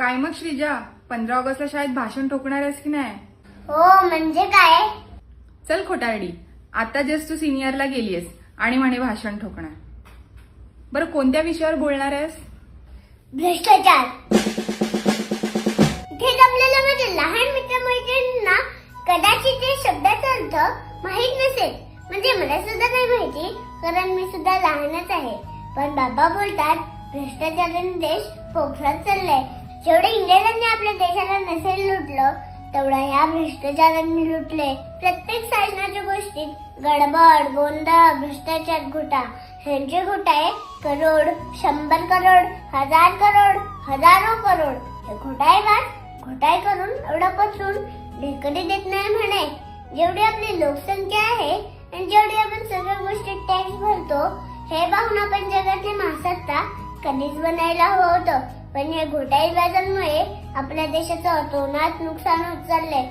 काय मग श्रीजा? पंधरा ऑगस्टला शाळेत भाषण ठोकणार आहेस की नाही? हो म्हणजे काय? चल खोटारडी आता जस्ट तू सिनियरला गेलीयस आणि म्हणे भाषण ठोकणार. बरं कोणत्या विषयावर बोलणार आहेस? भ्रष्टाचार. इथे जमलेल्या माझ्या लहान मित्रमैत्रिणींना कदाचित ते शब्दाचा अर्थ माहीत नसेल. म्हणजे मला सुद्धा नाही माहिती कारण मी सुद्धा लहानच आहे. पण बाबा बोलतात भ्रष्टाचाराने देश पोखरात चाललाय. जेवढे इंग्रजांनी आपल्या देशाला नसेल लुटलं तेवढा ह्या भ्रष्टाचारांनी लुटले. प्रत्येक शासनाच्या गोष्टीत गडबड गोंधळ भ्रष्टाचार घोटा. ह्यांचे घोटाळे करोड शंभर करोड हजार करोड हजारो करोड. हे घोटाळे वाट घोटाळे करून एवढं पसरून ढेकडी देत नाही म्हणे. जेवढी आपली लोकसंख्या आहे आणि जेवढी आपण सगळ्या गोष्टी टॅक्स भरतो हे पाहून आपण जगातले महासत्ता कधीच बनायला हवं होतं. पण या घोटाळी व्याजांमुळे आपल्या देशाचं अतोनात नुकसान होत चाललंय.